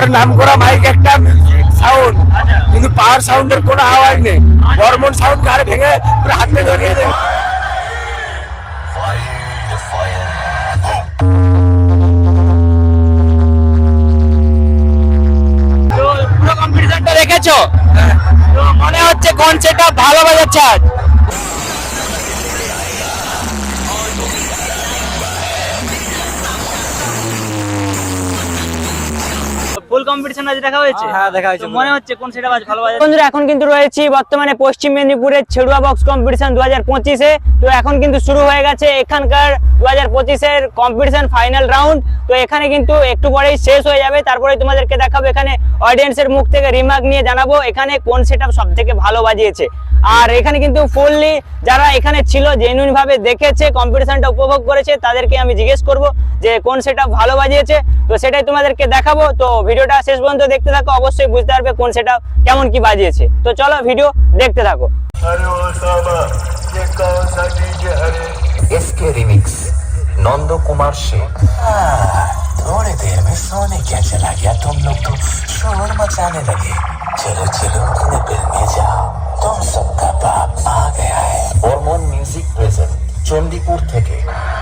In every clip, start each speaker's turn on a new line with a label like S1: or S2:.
S1: পাওয়ার নাম করা মাইক একটা সাউন্ড কিন্তু পাওয়ার সাউন্ডের কোনো আওয়াজ নেই। হরমোন সাউন্ড কারে ভেঙে পুরো হাতে ধরিয়ে
S2: দেখেছ? তো মনে হচ্ছে কোন সেটা ভালো বাজাচ্ছে আজ। ফুল কম্পিটিশন আজ দেখা হয়েছে?
S3: হ্যাঁ, দেখা হয়েছে
S2: মনে হচ্ছে কোন সেটা আজ ভালো বাজাচ্ছে?
S3: বন্ধুরা এখন কিন্তু রয়েছি বর্তমানে পশ্চিম মেদিনীপুরের ছেড়ুয়া বক্স কম্পিটিশন দু হাজার পঁচিশে। তো এখন কিন্তু শুরু হয়ে গেছে এখানকার দু হাজার পঁচিশের কম্পিটিশন ফাইনাল রাউন্ড তো এখানে কিন্তু একটু পরেই শেষ হয়ে যাবে। তারপরে তোমাদেরকে দেখাবো এখানে অডিয়েন্সের মুখ থেকে রিমার্ক নিয়ে জানাব এখানে কোন সেট সব থেকে ভালো বাজিয়েছে। আর এখানে কিন্তু ফুললি যারা এখানে ছিল জেনুইন ভাবে দেখেছে কম্পিটিশনটা উপভোগ করেছে তাদেরকে আমি জিজ্ঞেস করব যে কোন সেট ভালো বাজিয়েছে। তো সেটাই তোমাদেরকে দেখাবো। তো ভিডিওটা শেষ পর্যন্ত দেখতে থাকো অবশ্যই বুঝতে পারবে কোন সেট কেমন কি বাজিয়েছে তো চলো ভিডিও দেখতে থাকো
S4: अरे ओ सामा ये कौन सा डीजे हरे
S5: इसके रिमिक्स नंदो कुमार शेख थोड़ी देर में सोने क्या चला गया तुम लोग तो शोर मचाने लगे चलो चलो अपने बिल में जाओ तुम सबका बाप आ गया है हॉर्मोन म्यूजिक प्रेजेंट चंडीपुर থেকে फायर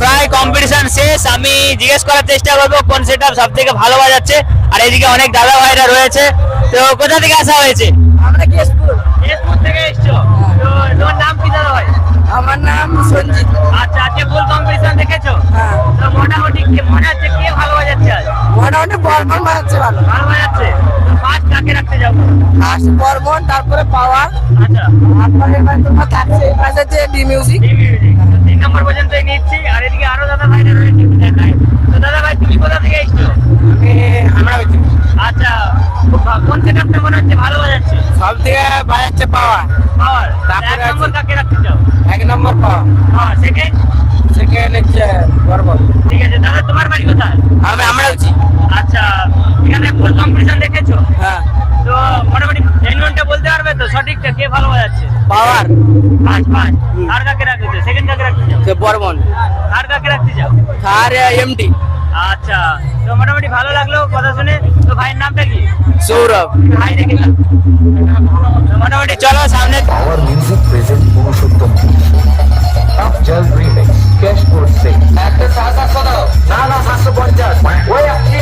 S2: প্রায় কম্পিটিশন শেষ। আমি জিজ্ঞেস করার চেষ্টা করব কোন সেট সব থেকে ভালো বাজাচ্ছে। আর এদিকে অনেক দাদা ভাইরা রয়েছে। তো কোথা থেকে আসা হয়েছে?
S6: আমরা কেশপুর।
S2: কেশপুর থেকে এসছো? তো তোমার নাম কি দাদা ভাই
S6: আমার নাম সঞ্জিত।
S2: আচ্ছা আজকে ফুল কম্পিটিশন দেখেছ?
S6: হ্যাঁ।
S2: তো মোটামুটি মনে হচ্ছে কে ভালো বাজাচ্ছে আজ?
S6: মোটামুটি বর্মন বাজাচ্ছে ভালো
S2: ভালো বাজাচ্ছে তো ফার্স্ট কাকে রাখতে যাব
S6: ফার্স্ট বর্মন তারপরে পাওয়ার।
S2: আচ্ছা।
S6: তারপরে এবার তোমার থাকছে এই পাশে যে ডি মিউজিক।
S2: music। তিন নম্বর পর্যন্ত নিচ্ছি। আর এদিকে আরও দাদা ভাইরা রয়েছে তো দাদা ভাই তুমি কোথা থেকে এসছো?
S1: আমরা
S2: আচ্ছা কোন সেটআপটা মনে হচ্ছে ভালো বাজাচ্ছে?
S1: সব থেকে বাজাচ্ছে পাওয়ার।
S2: পাওয়ার।
S1: তারপরে
S2: এক নম্বর কাকে রাখতে চাও?
S1: এক নম্বর পাওয়ার।
S2: হ্যাঁ সেকেন্ড
S1: সেকেন্ড হচ্ছে বর্মন
S2: ঠিক আছে দাদা তোমার বাড়ি কোথায়?
S1: আমি আমরা
S2: আচ্ছা এখানে ফুল কম্পিটিশন দেখেছ?
S1: হ্যাঁ
S2: তো মোটামুটি জেনুইনটা বলতে পারবে তো সঠিকটা কে ভালো বাজাচ্ছে?
S1: পাওয়ার।
S2: পাঁচ পাঁচ। আর কাকে রাখতে সেকেন্ড কাকে রাখতে চাও?
S1: সে বর্মন।
S2: আর কাকে রাখতে চাও?
S1: আর এমডি।
S2: আচ্ছা তো মোটামুটি ভালো লাগল কথা শুনে। তো ভাইয়ের নামটা কি?
S1: সৌরভ।
S2: ভাই দেখে মোটামুটি চলো সামনে।
S5: Power music present Purushottam Afzal remix cash করছে
S1: একটা সাদা সাদা না সাতশো পঞ্চাশ। ওই আপনি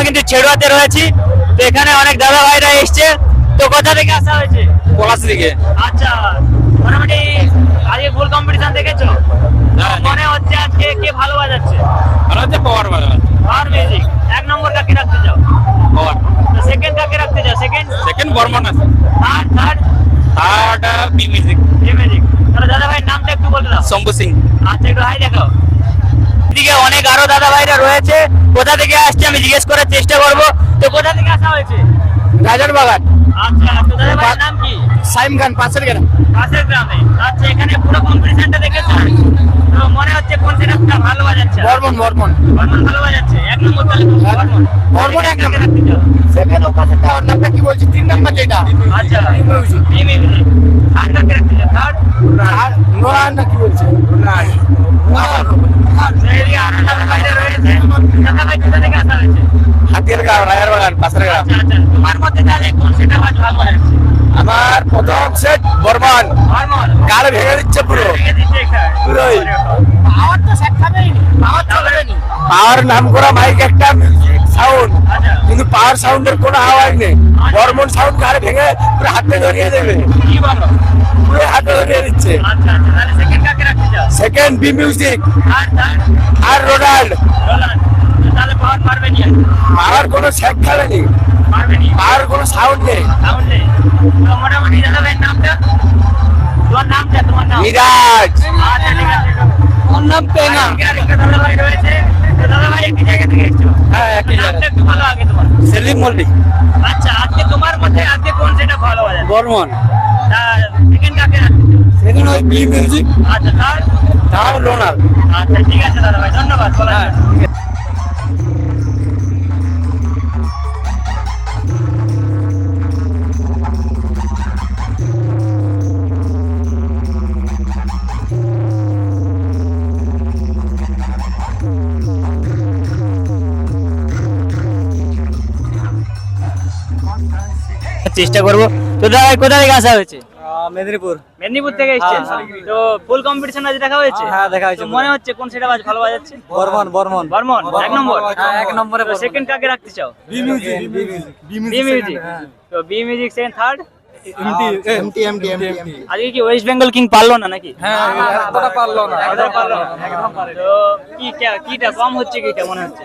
S2: এখন কিন্তু ছেড়ুয়াতে রয়েছি। তো এখানে অনেক দাদা ভাইরা এসছে। তো কোথা থেকে আসা হয়েছে?
S1: পলাশ দিকে।
S2: আচ্ছা মোটামুটি আজকে ফুল কম্পিটিশন দেখেছ?
S1: হ্যাঁ,
S2: মনে হচ্ছে আজকে কে ভালো বাজাচ্ছে?
S1: আর হচ্ছে পাওয়ার বাজার
S2: আর মিউজিক এক নম্বর কাকে রাখতে চাও?
S1: পাওয়ার
S2: সেকেন্ড কাকে রাখতে চাও? সেকেন্ড
S1: সেকেন্ড বর্মন আছে।
S2: Third third
S1: third B music
S2: music তাহলে দাদা ভাই নামটা একটু বলে দাও।
S1: শম্ভু সিং।
S2: আচ্ছা একটু হাই দেখাও। আরও দাদা ভাইরা রয়েছে। কোথা থেকে আসছে আমি জিজ্ঞেস করার চেষ্টা করব। তো কোথা থেকে আসা হয়েছে?
S1: রাজার বাগান
S2: আচ্ছা দাদা ভাইয়ের নাম কি?
S1: সাইম খান পাশের গ্রাম।
S2: পাশের গ্রামে। আচ্ছা এখানে পুরো কম্পিটিশনটা দেখেছ তো মনে হচ্ছে কোন সেটআপটা ভালো বাজাচ্ছে।
S1: বর্মন বর্মন।
S2: বর্মন ভালো বাজাচ্ছে। এক নম্বর তাহলে বর্মন।
S1: বর্মন এক নম্বর। সেকেন্ড ও পাশেরটা নামটা কি বলছি? তিন নাম্বার যেটা?
S2: আচ্ছা মিউজিক থার্ড থার্ড
S1: আর নোরান কি বলছে? নোরান। হাতিয়ার গাঁও রাজার বাগান পাশের গ্রাম।
S2: আচ্ছা আচ্ছা তোমার মধ্যে
S1: আমার প্রথম সেট বর্মন। গাল ভেঙে দিচ্ছে পুরো। পুরোই।
S2: পাওয়ার
S1: নাম করা মাইক একটা সাউন্ড। কিন্তু পাওয়ার সাউন্ডের কোনো আওয়াজ নেই। বর্মন সাউন্ড ঘাড়ে ভেঙে পুরো হাতে ধরিয়ে দেবে। পুরো হাতে ধরিয়ে দিচ্ছে।
S2: সেকেন্ড
S1: বি মিউজিক
S2: আর
S1: রোনাল্ড
S2: পাওয়ার
S1: কোনো শেখ খেলেনি। পাওয়ার কোনো সাউন্ড নেই।
S2: মোটামুটি নামটা? তোমার নামটা তোমার নাম? আচ্ছা ঠিক আছে
S3: ওর নাম পেনা।
S2: আজকে আরেকটা ভাই রয়েছে। তো দাদা ভাই জায়গা থেকে এসছো?
S3: হ্যাঁ, জায়গা।
S2: একটু ভালো আগে তোমার।
S3: সেলিম মল্লিক।
S2: আচ্ছা আজকে তোমার মধ্যে আজকে কোন সেটা ভালো বাজার
S3: বর্মন।
S2: সেকেন্ড কাকে রাখতে
S3: ওই বি মিউজিক
S2: আচ্ছা তার?
S3: তাও লোনাল
S2: আচ্ছা ঠিক আছে দাদা ভাই ধন্যবাদ বলার চেষ্টা করব। তো দাদা কোথা থেকে আসা হয়েছে
S3: মেদিনীপুর।
S2: মেদিনীপুর থেকে এসেছেন তো ফুল কম্পিটিশন আজ দেখা হয়েছে?
S3: হ্যাঁ, দেখা হয়েছে।
S2: মনে হচ্ছে কোন সেটা বাজ ভালো বাজাচ্ছে?
S3: বর্মন বর্মন।
S2: বর্মন এক নম্বর।
S3: হ্যাঁ, এক নম্বরে
S2: সেকেন্ড কাকে রাখতে চাও?
S3: B music B music
S2: B music তো B music second third
S3: MT MT MT MT
S2: আজকে কি ওয়েস্ট বেঙ্গল কিং পারল না নাকি?
S3: হ্যাঁ এতটা পারল না
S2: এতটা পারল না। তো কি কিটা কম হচ্ছে কিটা মনে হচ্ছে?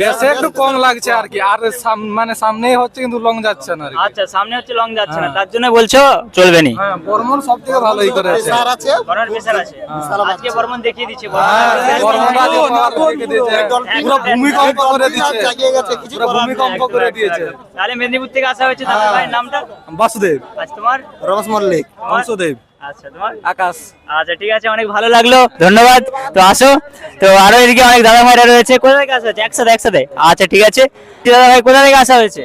S7: বেশে একটু কম লাগছে আর কি। আর মানে সামনেই হচ্ছে কিন্তু লং যাচ্ছে না
S2: আচ্ছা সামনে হচ্ছে লং যাচ্ছে না। তার জন্য বলছো চলবে নি?
S7: হ্যাঁ বর্মন সব থেকে ভালোই
S2: বর্মন প্রেসার আছে। আজকে বর্মন দেখিয়ে দিচ্ছে।
S7: হ্যাঁ, বর্মন
S2: বর্মন
S7: আজকে power রেখে দিয়েছে। পুরো ভূমিকম্প করে দিচ্ছে পুরো ভূমিকম্প করে দিয়েছে।
S2: তাহলে মেদিনীপুর থেকে আসা হয়েছে ভাইয়ের নামটা?
S7: বাসুদেব।
S2: আজ তোমার?
S3: রমেশ মল্লিক
S7: অংশদেব
S2: আচ্ছা তোমার?
S3: আকাশ।
S2: আচ্ছা ঠিক আছে অনেক ভালো লাগল। ধন্যবাদ। তো আসো। তো আরও এদিকে অনেক দাদা ভাইরা রয়েছে। কোথা থেকে আসা হয়েছে? একসাথে একসাথে। আচ্ছা ঠিক আছে। দাদা ভাই কোথা থেকে আসা হয়েছে?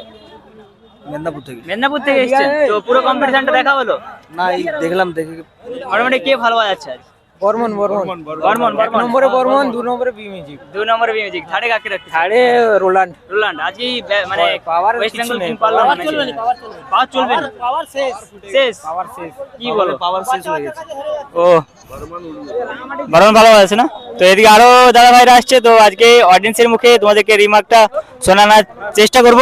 S3: মেদিনীপুর থেকে।
S2: মেদিনীপুর থেকে এসেছেন। তো পুরো কম্পিটিশনটা দেখা হলো?
S3: না দেখলাম দেখে।
S2: মোটামুটি কে ভালো বাজাচ্ছে আজ
S3: বর্মন বর্মন।
S2: বর্মন বর্মন।
S3: নম্বরে বর্মন দু নম্বরে বি মিউজিক
S2: দুই নম্বরে মিউজিক থার্ডে কাকে রাখতে
S3: থার্ডে রোলান্ড।
S2: রোলান্ড। আজকে মানে
S3: Power
S2: ওয়েস্ট বেঙ্গল। কিং পারল না চলবে না। পাওয়ার চলবে না।
S3: পাওয়ার শেষ।
S2: শেষ।
S3: পাওয়ার শেষ।
S2: কি বলো?
S3: পাওয়ার শেষ হয়ে গেছে।
S2: ও। বর্মন ভালো আছে না? তো এদিকে আরও দাদা ভাইরা আসছে। তো আজকে অডিয়েন্সের মুখে তোমাদেরকে রিমার্কটা শোনানোর চেষ্টা করব।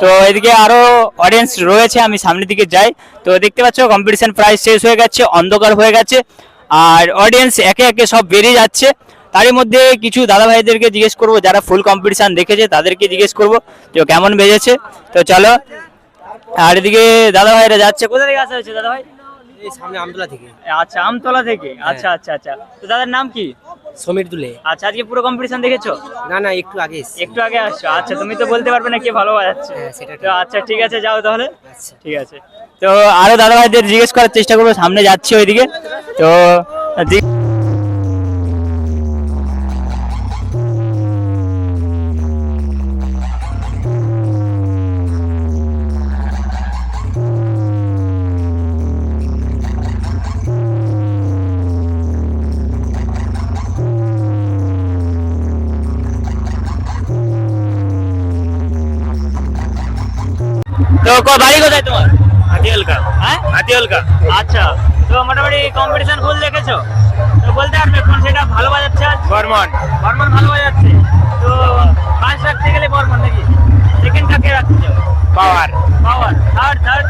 S2: তো এদিকে আরও অডিয়েন্স রয়েছে। আমি সামনের দিকে যাই। তো দেখতে পাচ্ছ কম্পিটিশন প্রায় শেষ হয়ে গেছে অন্ধকার হয়ে গেছে। আর অডিয়েন্স একে একে সব বেরিয়ে যাচ্ছে। তারই মধ্যে কিছু দাদা ভাইদেরকে জিজ্ঞেস করব যারা ফুল কম্পিটিশন দেখেছে তাদেরকে জিজ্ঞেস করব যে কেমন বেজেছে। তো চলো আর এদিকে দাদা ভাইরা যাচ্ছে। কোথা থেকে আসা হয়েছে দাদা ভাই
S3: সামনে আমতলা থেকে।
S2: আচ্ছা আমতলা থেকে? আচ্ছা আচ্ছা আচ্ছা। তো দাদার নাম কি?
S3: সমীর দুলে।
S2: আচ্ছা আজকে পুরো কম্পিটিশন দেখেছ?
S3: না না একটু আগে
S2: একটু আগে আসছো। আচ্ছা তুমি তো বলতে পারবে না কে ভালো বাজাচ্ছে।
S3: হ্যাঁ, সেটা
S2: তো আচ্ছা ঠিক আছে যাও তাহলে।
S3: আচ্ছা।
S2: ঠিক আছে। তো আরও দাদা ভাইদের জিজ্ঞেস করার চেষ্টা করব সামনে যাচ্ছি ওইদিকে। তো জি- তো ক- বাড়ি কোথায় তোমার হাতিওলকা হ্যাঁ হাতিওলকা আচ্ছা তো মোটামুটি কম্পিটিশন ফুল দেখেছ? তো বলতে পারবে কোন সেটা ভালো বাজাচ্ছে আজ?
S1: বর্মন।
S2: বর্মন ভালো বাজাচ্ছে। তো ফার্স্ট রাখতে গেলে বর্মন নাকি? সেকেন্ড কাকে রাখতে চাও
S1: power
S2: power third third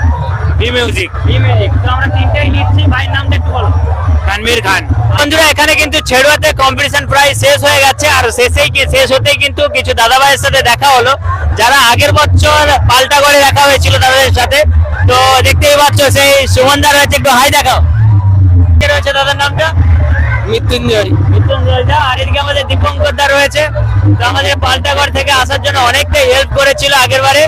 S1: B music
S2: B music তো আমরা তিনটাই নিচ্ছি ভাইয়ের নামটা একটু বলো।
S1: তানভীর খান।
S2: বন্ধুরা এখানে কিন্তু ছেড়ুয়াতে কম্পিটিশন প্রায় শেষ হয়ে গেছে আর শেষেই কি শেষ হতেই কিন্তু কিছু দাদা ভাইয়ের সাথে দেখা হলো। যারা আগের বছর পাল্টা করে দেখা হয়েছিল তাদের সাথে তো দেখতেই পাচ্ছ সেই সুমনদার রয়েছে একটু হাই দেখাও। রয়েছে দাদার নামটা?
S3: মৃত্যুঞ্জয়।
S2: মৃত্যুঞ্জয় দা আর এদিকে আমাদের দীপঙ্কর দা রয়েছে। তো আমাদের পাল্টাঘর থেকে আসার জন্য অনেকটাই হেল্প করেছিল আগের বারে